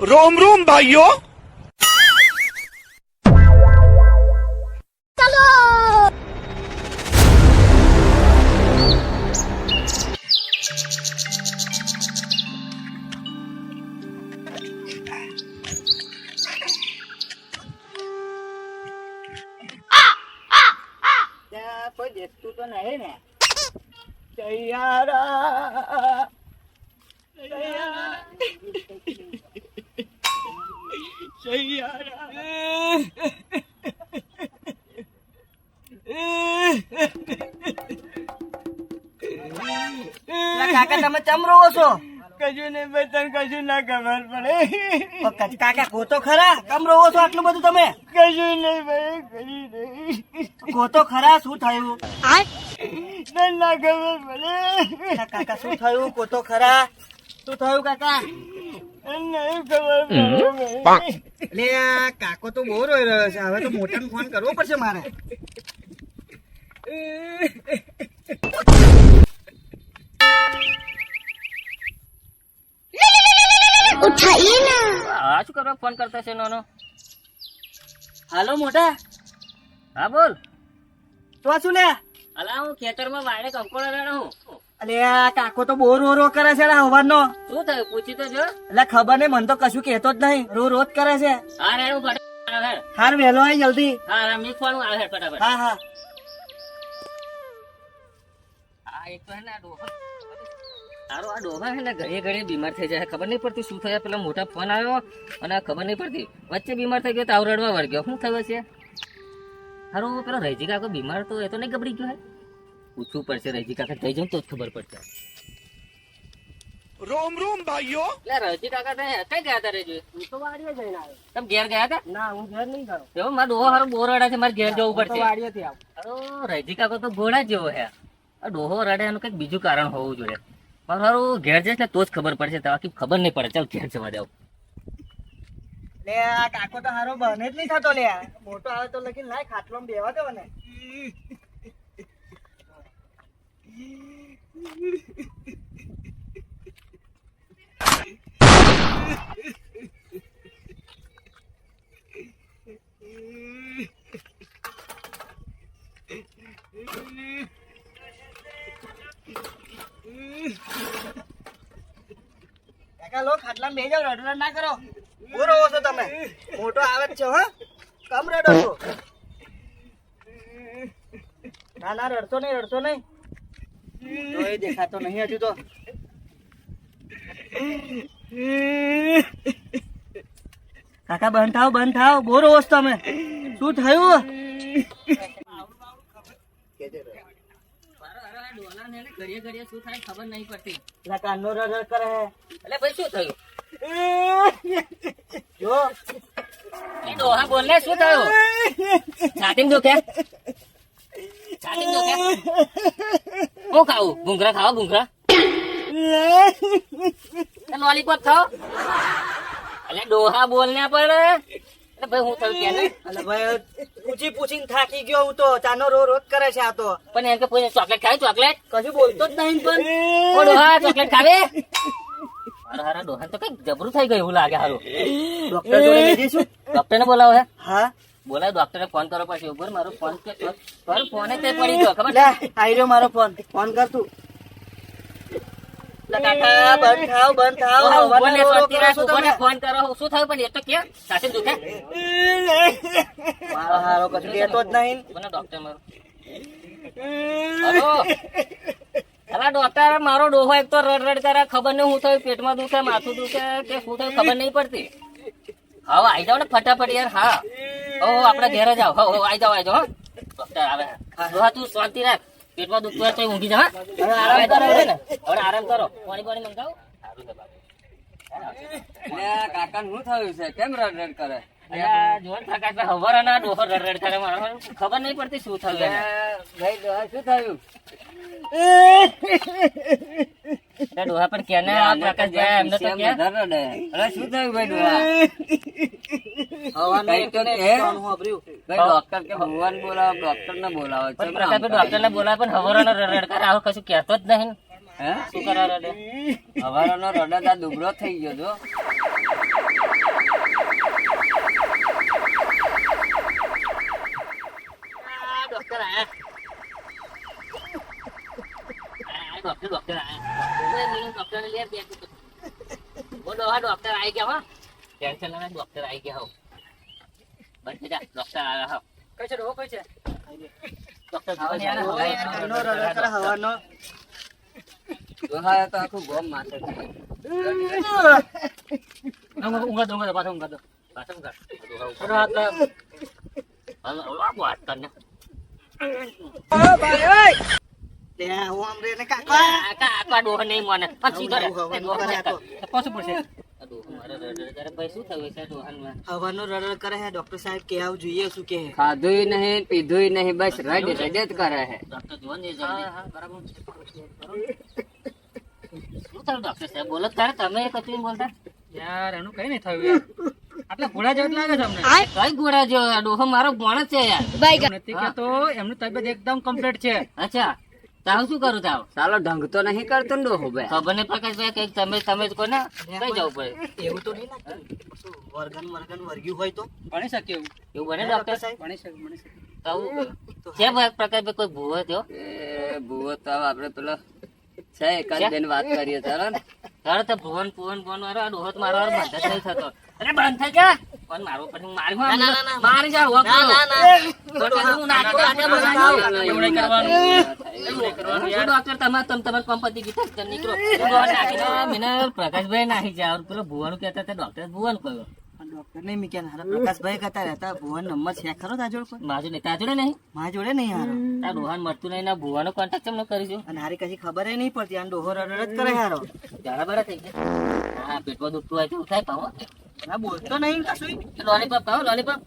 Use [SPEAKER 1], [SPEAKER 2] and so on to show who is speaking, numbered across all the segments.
[SPEAKER 1] રોમ રોમ
[SPEAKER 2] ભાઈઓ કાકા તમે ચમ રોવો છો?
[SPEAKER 1] કજુ નહીં ભાઈ તને કશું ના ખબર પડે.
[SPEAKER 2] કાકા ગોતો ખરા? કમ રોવો છો આટલું બધું તમે?
[SPEAKER 1] કશું નહીં ભાઈ કશું નહીં.
[SPEAKER 2] ગોતો ખરા? શું થયું?
[SPEAKER 1] તને ના ખબર પડે.
[SPEAKER 2] કાકા શું થયું? ગોતો ખરા? શું થયું કાકા? કાકો તો બહુ રોઈ રહ્યો છે. હવે તો મોટાને ફોન કરવો પડશે મારે.
[SPEAKER 3] હા શું કરવા ફોન કરતા છે નાનો?
[SPEAKER 2] હાલો મોટા.
[SPEAKER 3] હા બોલ.
[SPEAKER 2] તો આ શું લે?
[SPEAKER 3] અલા હું ખેતરમાં વાડે કંકોડો હું
[SPEAKER 2] અલે કાકો તો બહુ રો રો કરે છે હવાનો
[SPEAKER 3] શું થયું? પૂછી તો જો.
[SPEAKER 2] એટલે ખબર નહીં મને તો કશું કહેતો જ નહીં. રો રોજ કરે છે. હાર વહેલો આવી જલ્દી.
[SPEAKER 3] હા હા મી આવે ફટાફટ.
[SPEAKER 2] હા હા.
[SPEAKER 3] આ એક તો હે ને આ ડોહો. તારો આ ડોહા હે ને ઘડીએ ઘડીએ બીમાર થઈ જાય ખબર નહીં પડતી શું થયા. પેલા મોટા ફોન આવ્યો અને ખબર નહીં પડતી વચ્ચે બીમાર થઈ ગયો તો આવ રડવા વળગ્યો. શું થયો છે? હારું પેલો રૈજી કાકો બીમાર તો એ તો નહીં ગબડી ગયો હે? પૂછવું પડશે રજી કાકા થઈ જાઉં તો જ ખબર પડશે.
[SPEAKER 4] રોમ રોમ ભાઈઓ.
[SPEAKER 3] એટલે રજી કાકા તમે કઈ ગયા હતા રજી?
[SPEAKER 2] હું તો વાડીએ જઈને આવ્યો.
[SPEAKER 3] તમે ઘેર ગયા હતા?
[SPEAKER 2] ના હું ઘેર નહીં ગયો.
[SPEAKER 3] જો મારો ડોહો હારો બોરડા છે મારે ઘેર જવું પડશે.
[SPEAKER 2] વાડીએ થી આવ.
[SPEAKER 3] અરે રજી કાકા તો ઘોડા જેવો હે આ ડોહો રડે એનું કંઈક બીજું કારણ હોવું જોઈએ. મારું હારું ઘેર જઈશ ને તો જ ખબર પડશે. બાકી ખબર નહીં પડે. ચાલ ઘેર જવા દઉં.
[SPEAKER 2] કાકો તો હારો બને જ નહીં થતો લે. મોટો આવે તો લગીન લાય ખાટલો બેવા દેવા ને કાકા, લો ખાટલામાં બેહી રડરડ ના કરો. બહુ રહો છો તમે. મોટો આવે જ છે, હા. કમ રડો છો. ના ના, રડશો નહીં રડશો નહીં. તો એ દેખાતો નહીં હજુ તો. કાકા બંધ થાવ બંધ થાવ બહુ રહો તમે. શું થયું?
[SPEAKER 3] ઘડીએ ઘડીએ શું થાય ખબર નહીં પડતી
[SPEAKER 2] એટલે કાનનો રડરડ કરે.
[SPEAKER 3] એટલે ભાઈ શું થયું?
[SPEAKER 2] જો.
[SPEAKER 3] ડોહા બોલ ને શું થયું? છાતીમ દુખે છાતીમ દુખે હું ખાવું ભૂંગરા ખાવા ભૂંગરા લોલીપોપ ખાઓ એટલે ડોહા બોલ ને પડે એટલે ભાઈ હું થયું કે
[SPEAKER 2] એટલે ભાઈ પૂછી પૂછીને થાકી ગયો હું તો ચાનો રો રોજ કરે છે આ તો
[SPEAKER 3] પણ એમ કે કોઈ ચોકલેટ ખાવી ચોકલેટ
[SPEAKER 2] કશું બોલતો જ નહીં પણ
[SPEAKER 3] ઓ ડોહા ચોકલેટ ખાવે હારા ડોહા તો કઈ જબરું થઈ ગયું એવું લાગે હારું
[SPEAKER 2] ડોક્ટર જોડે જઈશું
[SPEAKER 3] ડોક્ટર ને બોલાવો હે
[SPEAKER 2] હા
[SPEAKER 3] બોલાય ડોક્ટરને ફોન કરો પછી ઉપર મારો ફોન કે પર ફોન તે પડી ગયો ખબર
[SPEAKER 2] રહ્યો મારો ફોન ફોન કર તું. કરો
[SPEAKER 3] કરો
[SPEAKER 2] મારો
[SPEAKER 3] ડોહો એક તો રડ રડ કરે ખબર નહીં હું થયું પેટમાં દુખે માથું દુખે કે શું થયું ખબર નહીં પડતી. હવે આઈ જાવ ને ફટાફટ યાર હા. હો આપણે ઘેર જ આવ હો આઈ જાવ આઈ જાવ હો. ડોક્ટર આવે. હા તું શાંતિ રાખ. પેટમાં દુખતું હોય તો ઊંઘી જા હા?
[SPEAKER 2] હવે આરામ કરો
[SPEAKER 3] ને હવે. આરામ કરો. પાણી પાણી મંગાવો. સારું છે બાપુ.
[SPEAKER 1] કાકા શું થયું છે? કેમ રડ રડ કરે?
[SPEAKER 3] અલ્યા, જો ને કાકા, એટલે હવારના ડોહો રડ રડ કરે મારો ખબર નહીં પડતી શું થયું
[SPEAKER 1] ભાઈ ડોહા શું થયું?
[SPEAKER 3] ડોહા પણ ક્યાં આ પ્રકાશ જાય એમને તો ક્યાં
[SPEAKER 1] અરે શું થયું ભાઈ ડોહા?
[SPEAKER 2] હવાનું
[SPEAKER 1] તો કે. ભાઈ ડોક્ટર કે ભગવાન બોલાવો ડોક્ટર ને બોલાવો.
[SPEAKER 3] પણ ડોક્ટર ને બોલાવે પણ હવારનો રડ રડ કરે આવું કશું કહેતો જ નહીં
[SPEAKER 1] હે?
[SPEAKER 3] શું કરવા રડે?
[SPEAKER 1] હવારનો રડત આ દુબળો થઈ ગયો જો
[SPEAKER 3] ડોક્ટર આયા આ ડોક્ટર ડોક્ટર આયા ડોક્ટર લે બે ઓ ડોહા ડોક્ટર આવી ગયા હો ટેન્શન ના ડોક્ટર આવી ગયા હો બસ જા ડોક્ટર આવ્યા હો કઈ છે ડોહો કઈ છે ડોક્ટર
[SPEAKER 2] હવાનો રડો કરે હવાનો
[SPEAKER 3] ડોહા તો આખું ગોમ માથે છે ઊંઘા દો ઊંઘા દો પાછો ઊંઘા દો પાછો ઊંઘા ડોહા ઉપર હાથ લાવ. હાલ, ઓલા વાત કરને.
[SPEAKER 2] લે હું રે ને કાકા
[SPEAKER 3] આ કા- આ કા ડોહા નહીં માને. આ સીધો રે.
[SPEAKER 2] આવું
[SPEAKER 3] એ ડોહા
[SPEAKER 2] કરે આ તો.
[SPEAKER 3] તો પાછું પડશે. આ ડોહો મારે રડ રડ કરે. ભાઈ શું થયું છે આ ડોહાને?
[SPEAKER 2] હવાનો રડો કરે હે ડોક્ટર સાહેબ કે આવું જોઈએ શું કે
[SPEAKER 5] ખાધુંય નહીં પીધુંય નહીં બસ રડ રડ જ કરે છે
[SPEAKER 3] ડોક્ટર જુઓ ને જલ્દી. શું થયું ડોક્ટર સાહેબ? બોલો તો તમે કશું બોલતા
[SPEAKER 1] યાર એનું કઈ નહીં થયું યાર આટલા ઘોડા જેવું જ લાગે છે
[SPEAKER 3] કઈ ગોળા જેવો? આ ડોહો મારો માણસ છે યાર
[SPEAKER 1] નથી કેતો એમની તબિયત એકદમ કમ્પ્લીટ છે
[SPEAKER 3] અચ્છા તાવ શું કરું તાવ?
[SPEAKER 5] સાલો ઢંગ તો નહીં કરતો ને ડોહો ભાઈ.
[SPEAKER 3] ખબર નહીં પ્રકાશભાઈ કંઈક તમે તમે જ કહો ને કઈ જવું પડે?
[SPEAKER 2] એવું તો નહીં લાગતું. વર્ગન વર્ગન વર્ગ્યું હોય તો?
[SPEAKER 1] ભણી શકે એવું.
[SPEAKER 3] એવું બને ડોક્ટર
[SPEAKER 2] સાહેબ.
[SPEAKER 1] ભણી શકે ભણી શકે.
[SPEAKER 3] છે ભાઈ પ્રકાશભાઈ કોઈ ભૂવો થયો
[SPEAKER 5] એ ભૂવો તો આપણે પેલો છે એકાદ બેન વાત કરીએ ચાલો ને.
[SPEAKER 3] તારે તો ભુવન પુવન ભુવન વાળો આ ડોહો તો મારો બંધ જ નહીં થતો. અરે બંધ થઈ ગયા પણ મારો મારી. મારી જા
[SPEAKER 2] ના ના ના
[SPEAKER 3] હું નહીં કરવાનું. ડોક્ટર તમ કંપની ગીતા નીકળો. મને પ્રકાશભાઈ જાય પેલો ભુવાનું કહેતા હતા ડોક્ટર ભુવન કહ્યું
[SPEAKER 2] ડોક્ટર નહીં મીક્યા હારા પ્રકાશભાઈ કહેતા રહેતા ભુવન નંબર છે ખરો તા જોડે મારા
[SPEAKER 3] જોડે નહીં તાજુડે નહીં
[SPEAKER 2] મારા જોડે નહીં હારો
[SPEAKER 3] તા ડોહાને મળતું નહીં ના ભુવાનો કોન્ટેક્ટ તમને કરીશું
[SPEAKER 2] અને હારી કશી ખબર નહીં પડતી આને ડોહો રડ કરે હારો
[SPEAKER 3] બરાબર થઈ ગયા હા પેટમાં દુખતું હોય તો થાય પાવો
[SPEAKER 2] ના બોલતો નહીં કશું
[SPEAKER 3] લોલીપોપ ખાઓ લોલીપોપ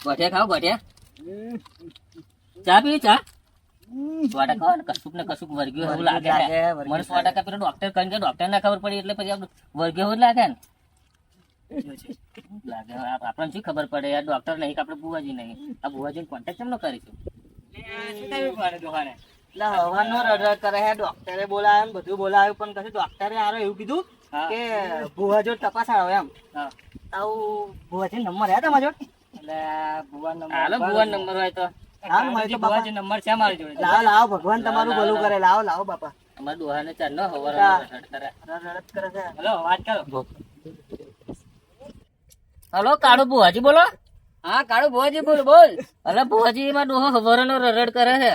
[SPEAKER 3] ગોઠિયા ખાઓ ગોઠિયા ચા પીવી ચા સો ખાવ ને કશુંક ને કશુંક વર્ગ્યું એવું લાગે મને સો ટકા પેલો ડોક્ટર કહે કે ડોક્ટર ના ખબર પડી એટલે પછી વર્ગ્યું એવું લાગે ને લાગે આપ- આપણને શું ખબર પડે યાર ડોક્ટર નહીં કે આપણે બુવાજી નહીં આ બુવાજી કોન્ટેક્ટ કેમ ન કરીશું
[SPEAKER 2] એટલે હવાનો રડ કરે હે ડોક્ટરે બોલાવ્યો બધું બોલાવ્યું પણ કશું ડોક્ટરે આરો એવું કીધું. કે ભુવા જોડ તપાસ આવ્યો એમ.
[SPEAKER 1] હા.
[SPEAKER 2] ભુવા ભુવાજી નંબર હે તમારા જોડ?
[SPEAKER 1] એટલે ભુવા નંબર
[SPEAKER 3] હાલો ભુવા નંબર હોય તો.
[SPEAKER 2] હાલ મારે તો બાપા.
[SPEAKER 1] ભુવાજી નંબર છે મારી જોડે.
[SPEAKER 2] લાવ લાવ ભગવાન તમારું ભલું કરે લાવ લાવો બાપા.
[SPEAKER 3] અમારા ડોહાને ચાર ન હવર. રડ કરે.
[SPEAKER 2] રડ રડ કરે છે.
[SPEAKER 1] હલો વાત કરો.
[SPEAKER 3] હલો કાળુ બુવાજી બોલો.
[SPEAKER 5] હા કાળુ ભુવાજી બોલ બોલ.
[SPEAKER 3] અરે બુવાજી એમાં ડોહો હવારનો રરડ કરે છે.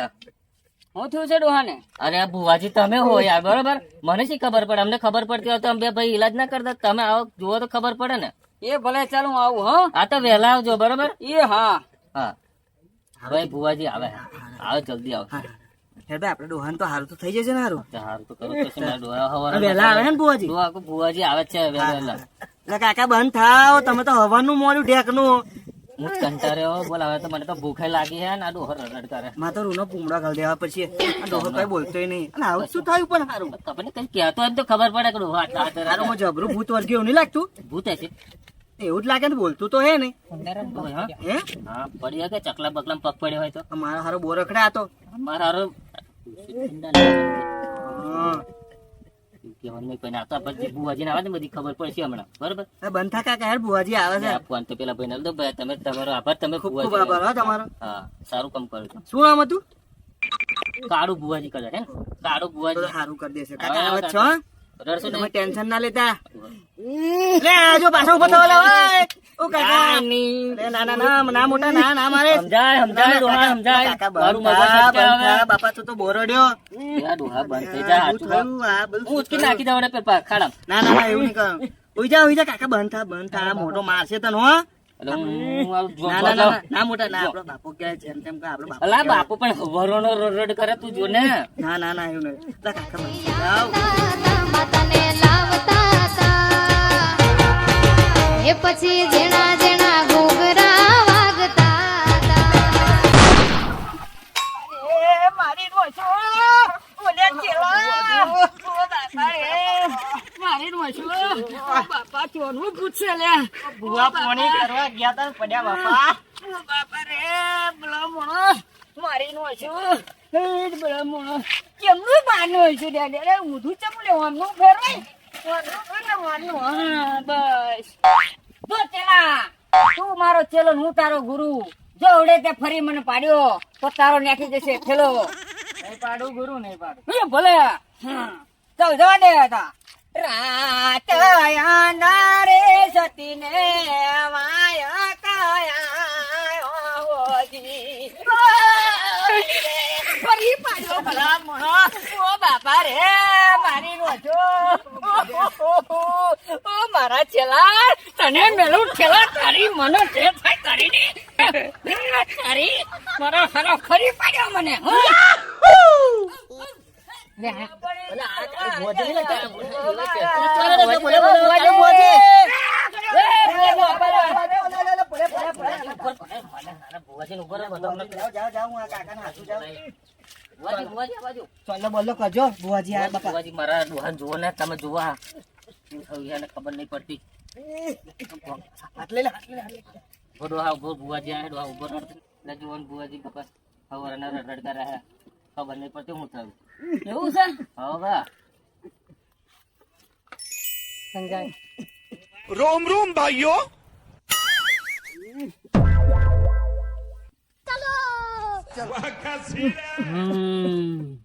[SPEAKER 5] શું થયું છે ડોહાને?
[SPEAKER 3] અરે આ તમે હો યાર બરોબર? મને શી ખબર પડે? અમને ખબર પડતી હોય તો અમે ભાઈ ઈલાજ ના કરતા. તમે આવો જુઓ તો ખબર પડે ને.
[SPEAKER 5] એ ભલે ચાલ હું આવું હો.
[SPEAKER 3] આ તો વહેલા આવજો બરોબર?
[SPEAKER 5] એ હા.
[SPEAKER 3] હા. ભાઈ બુવાજી આવે. આવે જલ્દી આવો.
[SPEAKER 2] હે આપણે ડોહાન તો હારું તો થઈ જશે ને હારું.
[SPEAKER 3] તો કરું
[SPEAKER 2] વહેલા આવે ને બુવાજી
[SPEAKER 3] ડોહા આવે છે વહેલા
[SPEAKER 2] કાકા બંધ થાવ તમે તો હવાનું મોડું ઢેકનું.
[SPEAKER 3] હું જ બોલ બોલાવે તો મને તો ભૂખે લાગી છે ને આ ડોહર રરડ કરે.
[SPEAKER 2] માં તો રૂનો પૂમડા ઘાલ દેવા પછી. આ ડોહર કઈ બોલતોય નહીં. અને આવું શું થયું પણ હારું?
[SPEAKER 3] ખબર નહીં કઈ કહેતો એમ તો ખબર પડે કે ડોહો આટલા હાથે
[SPEAKER 2] હારું
[SPEAKER 3] રડે.
[SPEAKER 2] જબરું ભૂત વર્ગી એવું નહીં લાગતું?
[SPEAKER 3] ભૂત છે.
[SPEAKER 2] એવું જ લાગે ને બોલતું તો હે નહીં.
[SPEAKER 3] હા.
[SPEAKER 2] હે?
[SPEAKER 3] હા પડી કે ચકલા બકલા પગ પડ્યો હોય તો?
[SPEAKER 2] મારો હારો બોરખડા હતો.
[SPEAKER 3] મારા હારો
[SPEAKER 2] હા.
[SPEAKER 3] કહેવાનું નહીં કોઈને. તો આપણે જે આવે ને બધી ખબર પડશે હમણાં. બરાબર?
[SPEAKER 2] બંધ થા કાકા યાર બુવાજી આવે છે.
[SPEAKER 3] આ ફોન તો પેલા ભાઈને દો. ભાઈ તમે તમારો આભાર. તમે
[SPEAKER 2] ખૂબ ખૂબ આભાર હો તમારો.
[SPEAKER 3] હા સારું કામ કરો છો.
[SPEAKER 2] શું નામ હતું?
[SPEAKER 3] કાળું બુવાજી કદાચ હે ને? કાળું બુવાજી
[SPEAKER 2] સારું કરી દેશે. કાકા આવે છો હં?
[SPEAKER 3] રડશો
[SPEAKER 2] તમે ટેન્શન ના લેતા. લે આજો પાછો ઊભો થવા લાવ ઓ કાકા ના ના ના ના મોટા ના ના મારે.
[SPEAKER 3] સમજાય સમજાય ડોહા સમજાય. મારું મગજ
[SPEAKER 2] થા,
[SPEAKER 3] સટકે
[SPEAKER 2] બંધ થા.
[SPEAKER 3] હવે.
[SPEAKER 2] બાપા તું તો બોરડ્યો
[SPEAKER 3] યા ડોહા બંધ થઈ જાય હાચું
[SPEAKER 2] આ બધું
[SPEAKER 3] હું ઉચકી નાખી દઉં ને પેપા ખાડા
[SPEAKER 2] ના ના એવું નહીં કરો. ઉઈ જા ઉઈ જા કાકા બંધ થા બંધ થા મોટો મારશે તને હો. ના બાપો
[SPEAKER 3] પણ હવારોનો રડ કરે તું જો ને.
[SPEAKER 2] ના ના ના એવું નહીં. લા કાકા બંધ થા. જાઓ.
[SPEAKER 6] માતાને લાવતા તા. એ પછી જેણા જેણા ઘૂઘરા વાગતા તા.
[SPEAKER 2] ભૂવા પોણી કરવા ગયા તા પડ્યા બાપા.
[SPEAKER 5] બાપા રે પેલો મોણો. મારી નો છું હેડ પેલો મોણો. કેમનું બાનું હોય છે ડેડે? રે ઊંધું ચમ લેવાનું? ફેરવાય? હા બસ. જો ચેલા તું મારો ચેલો હું તારો ગુરુ. જો આવડે તે ફરી મને પાડ્યો તો તારો નાખી જશે. થેલો
[SPEAKER 1] નહીં પાડું ગુરુ નહીં પાડું.
[SPEAKER 5] એ ભલે. ચાલ જવા દે હતા રાત આયા રે સતીને વાયા ફરી પાડ્યો ભલા મોણો ઓ બાપા રે મારી રોજો ઓ મારા છેલા તને મેલું છેલા તારી મને જે થાય તારી ની તારી મારા ફરી પાડ્યો મને
[SPEAKER 3] તમે જુઓ થયું છે એને ખબર નહીં પડતી ભુવાજી આ ડોહા રડતો. જુઓ ને ભુવાજી બપાસ સવારના રડતા રહ્યા ખબર નહીં પડતી હું થયું.
[SPEAKER 5] એવું છે?
[SPEAKER 3] હવે
[SPEAKER 5] સમજાય
[SPEAKER 4] રોમ રોમ
[SPEAKER 3] ભાઈઓ. હમ.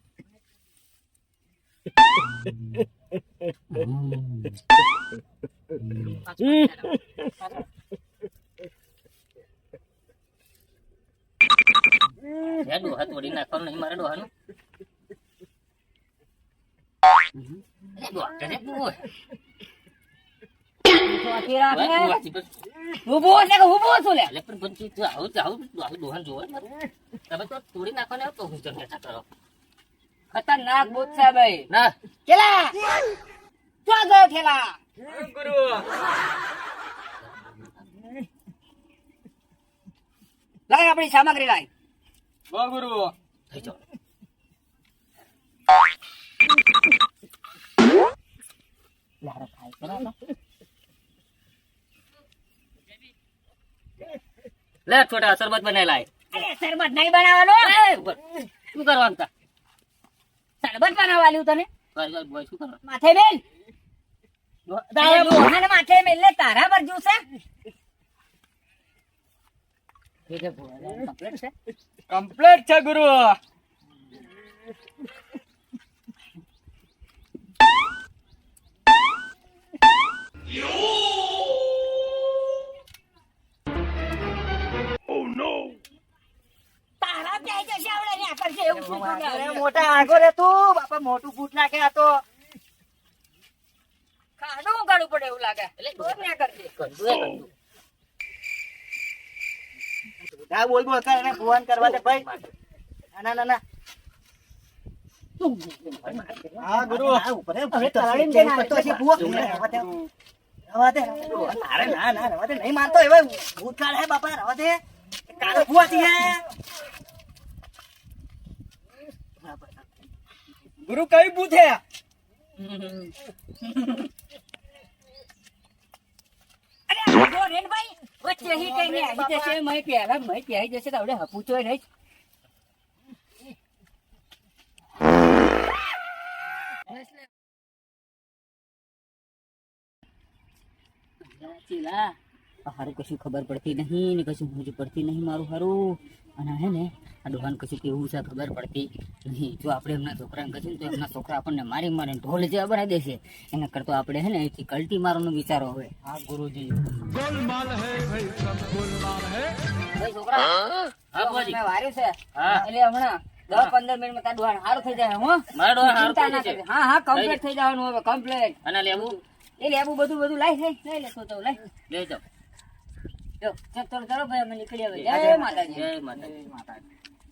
[SPEAKER 3] તોડી નાખવાને આવો તો હું તમને હેઠા કરો
[SPEAKER 5] ખતરનાક બુત છે ભાઈ.
[SPEAKER 3] ના.
[SPEAKER 5] કેલા ચો ગયો ખેલા
[SPEAKER 1] ગુરુ
[SPEAKER 5] લાય આપણી સામગ્રી લાય.
[SPEAKER 1] બો ગુરુ
[SPEAKER 3] થઈ લે છોટા શરબત બનાવી લાય.
[SPEAKER 5] અરે શરબત નહીં બનાવવાનો?
[SPEAKER 3] શું કરવાનું તા
[SPEAKER 5] શરબત બનાવવા લ્યું તને?
[SPEAKER 3] શું કરવાનું
[SPEAKER 5] માથે મેલ. તારે મોહન માથે મેલ. ને તારા પર જોશે
[SPEAKER 3] એ જે ભુવાજી complete છે
[SPEAKER 1] કમ્પ્લીટ છે? ગુરુ?
[SPEAKER 2] મોટા આગો રે તું બાપા મોટું ફૂટ નાખે આ તો.
[SPEAKER 5] ખાડું ઉગાડવું પડે એવું લાગે. એટલે તો જ ના.
[SPEAKER 2] હા બોલ બોલ કર એને ફોન કરવા દે ભાઈ. ના ના ના. હા ગુરુ. ઉપર હવે તરાડી ને કરતો છે ભૂવો. રવા દે. અરે ના ના રવા દે. નહીં માનતો હવે ભૂતકાળ હે બાપા રવા દે. કાળો ભૂવાથી હે
[SPEAKER 1] ગુરુ કઈ બૂથે
[SPEAKER 5] અરે આ જો રેનભાઈ વચ્ચે હી કઈ આવી જશે મય પહેલા મય પહેરી જશે તો આવડે હપુચો નહીં.
[SPEAKER 3] ચીલા. હારું કશું ખબર પડતી નહીં ને કશું સમજ પડતી નહીં મારું હારું. અને હે ને આ ડોહાને કશું કેવું છે ખબર પડતી નહીં. જો આપણે એમના છોકરાને કશું તો એમના છોકરા આપણને મારી મારીને ઢોલ જેવા બનાવી દેશે. એના કરતો આપણે હે ને અહીંથી કલ્ટી મારવાનો વિચારો હવે. હા ગુરુજી. ભાઈ છોકરા હા? બુઆજી.
[SPEAKER 5] મેં વાર્યું છે. એટલે હમણાં દસ પંદર મિનિટમાં તારું દુહાણ હારું થઈ જાય હું.
[SPEAKER 3] મારા થઈ.
[SPEAKER 5] હા હા કમ્પ્લીટ થઈ જવાનું હવે કમ્પ્લીટ
[SPEAKER 3] અને લેવું
[SPEAKER 5] એ લેવું બધું બધું લાઈ લઈ લેશો તો લઈ
[SPEAKER 3] લઈ જાઓ
[SPEAKER 5] જો ચલ ચલો ચલો ભાઈ અમે નીકળી હવે જય માતાજી.
[SPEAKER 3] જય માતાજી. થઈ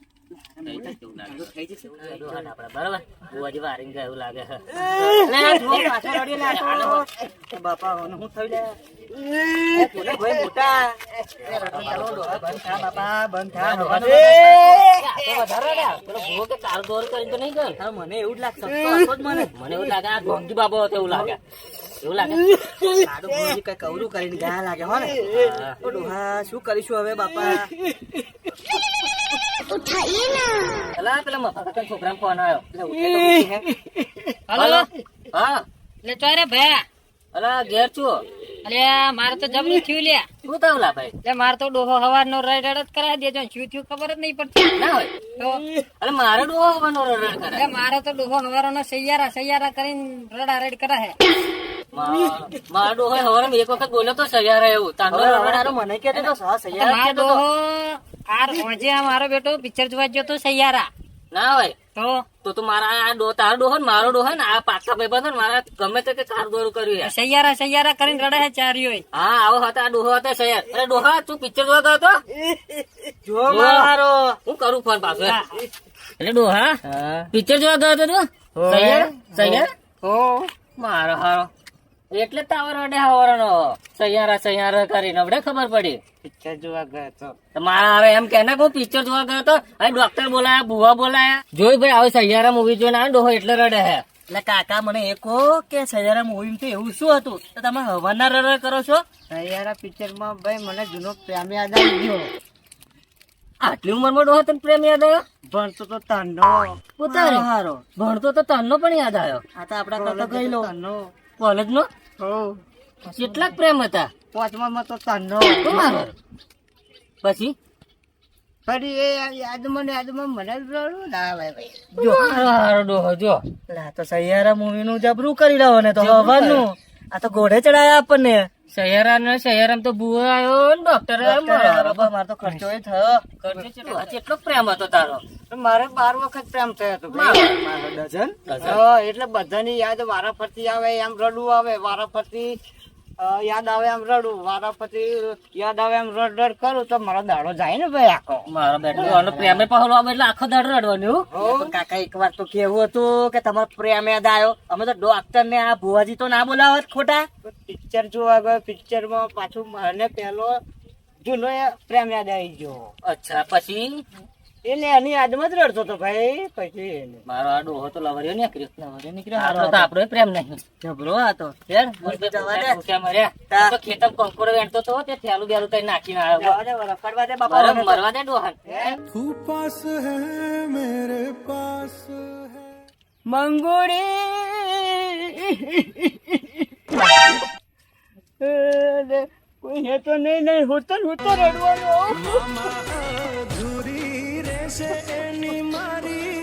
[SPEAKER 2] મને એવું જ લાગશે મને
[SPEAKER 3] એવું લાગે આ ઢોંગી બાબો હતો એવું લાગે. એવું લાગે
[SPEAKER 2] કઈ કવરું કરીને ગયા લાગે હો ને શું કરીશું હવે બાપા?
[SPEAKER 3] પેલા પેલા મફત છોકરા ફોન આવ્યો
[SPEAKER 2] તો ઉઠી હે.
[SPEAKER 3] હા
[SPEAKER 5] એટલે ચોરે ભાઈ
[SPEAKER 3] અલા ઘેર છું
[SPEAKER 7] અલ્યા મારે તો જબરું થયું લે
[SPEAKER 3] શું થયું લા ભાઈ
[SPEAKER 7] લે મારે તો ડોહો હવારનો રડ રડ જ કરાવી દેજો શું થયું ખબર જ નહીં પડતી
[SPEAKER 3] ના હોય
[SPEAKER 7] તો
[SPEAKER 3] અરે મારે ડોહો આવવાનો રડ કરે
[SPEAKER 7] એટલે મારે તો ડોહો હવારનો સૈયારા સૈયારા કરીને રડા રડ કરે હે
[SPEAKER 3] હોય મારો એક વખત બોલ્યો તો સૈયારે એવું. તાંડો
[SPEAKER 2] મને કે તો સહ સૈયારા.
[SPEAKER 7] ડોહો આ રોજે આ મારો બેટો પિક્ચર જોવા ગયો તો સૈયારા
[SPEAKER 3] ના હોય.
[SPEAKER 7] તો?
[SPEAKER 3] તો તું મારા આ ડો તારો ડોહો ને મારો ડોહો ને આ પાછા ભાઈ બંધો ને મારા ગમે તે કે કાર દોરું કર્યું યાર.
[SPEAKER 7] સૈયારા સૈયારા કરીને રડે હે ચાર્યો
[SPEAKER 3] હા આવો હતા આ ડોહો હતો સૈયાર અરે ડોહા તું પિક્ચર જોવા ગયો તો?
[SPEAKER 2] જો મારો.
[SPEAKER 3] હું કરું ફોન પાછો? એટલે ડોહા પિક્ચર જોવા ગયો તો તું? સૈયાર સૈયાર
[SPEAKER 7] હો.
[SPEAKER 3] મારો હારો. એટલે તાવર વડે હવારનો સૈયારા સૈયારા કરીને. અવડે ખબર પડી?
[SPEAKER 7] પિક્ચર જોવા ગયો તો.
[SPEAKER 3] મારા હવે એમ કે ને હું પિક્ચર જોવા ગયો તો હવે ડોક્ટર બોલાયા બુવા બોલાયા. જોઈ ભાઈ હવે સૈયારા મૂવી જોઈને આ ડોહો એટલે રડે હે.
[SPEAKER 2] એટલે કાકા મને એ કહો કે સૈયારા મૂવી તો એવું શું હતું? તો તમે હવાના રર કરો છો?
[SPEAKER 7] સૈયારા પિક્ચરમાં ભાઈ મને જૂનો પ્રેમ યાદ આવી ગયો.
[SPEAKER 3] આટલી ઉંમરમાં ડોહો તને પ્રેમ યાદ આવ્યો?
[SPEAKER 7] ભણતો તો તનો
[SPEAKER 3] પોતાનો
[SPEAKER 2] હારો.
[SPEAKER 3] ભણતો તો તનનો પણ યાદ આવ્યો.
[SPEAKER 2] આ તો આપડા કરતા ગઈ લો
[SPEAKER 3] કોલેજ નો કેટલાક પ્રેમ હતા?
[SPEAKER 7] પાંચમા તો
[SPEAKER 3] મારો પછી?
[SPEAKER 7] ફરી એ યાદમાં ને યાદમાં મને રડવું ના આવે ભાઈ.
[SPEAKER 3] જો ડોહો જો.
[SPEAKER 2] એટલે તો સૈયારા મૂવી નું જબરું કરી લાવો ને તો હવાનું. આ તો ઘોડે ચડાયા આપણને.
[SPEAKER 3] સૈયારા ને સૈયારામ તો બુવા આવ્યો ને ડોક્ટર મારો
[SPEAKER 2] બરાબર, મારો તો ખર્ચો એ થયો.
[SPEAKER 3] ખર્ચો કેટલો? કેટલો પ્રેમ હતો તારો?
[SPEAKER 7] મારે બાર વખત પ્રેમ થયો હતો
[SPEAKER 2] ડઝન?
[SPEAKER 7] એટલે બધાની યાદ વારા ફરતી આવે એમ રડવું આવે વારા ફરતી યાદ આવે એમ રડું. વારા પછી યાદ આવે એમ રડ રડ કરું તો મારો દાડો જાય ને ભાઈ આખો.
[SPEAKER 3] મારો બેટો અને પ્રેમે પહોલો આવે એટલે આખો દાડો રડવાનું.
[SPEAKER 2] કાકા એક વાર તો કેવું હતું કે તમારો પ્રેમ યાદ આવ્યો? અમે તો ડોક્ટર ને આ ભુવાજી તો ના બોલાવત ખોટા.
[SPEAKER 7] પિક્ચર જોવા ગયો પિક્ચરમાં પાછું મને પેલો જૂનો પ્રેમ યાદ આવી ગયો.
[SPEAKER 3] અચ્છા પછી?
[SPEAKER 7] એટલે એની યાદમાં જ રડતો તો ભાઈ પછી એને.
[SPEAKER 3] મારો આ ડોહો તો લવર્યો નીકળ્યો લવર્યો નીકળ્યો આપણો તો આપણો પ્રેમ નહીં
[SPEAKER 2] જબરો આ તો
[SPEAKER 3] યાર
[SPEAKER 2] જવા દે.
[SPEAKER 3] ભૂખ્યા મર્યા
[SPEAKER 2] તો
[SPEAKER 3] ખેતમ કંકોડો વેણતો તો તે થેલું બેલું કઈ નાખીને આવ્યો
[SPEAKER 7] જવા દે, વળો, કરવા દે બાપા
[SPEAKER 3] બરાબર મરવા દે હે
[SPEAKER 7] મંગોડી કોઈ હે તો નહીં નહીં હું તો હું તો રડવાનો
[SPEAKER 8] રહેશે એની મારી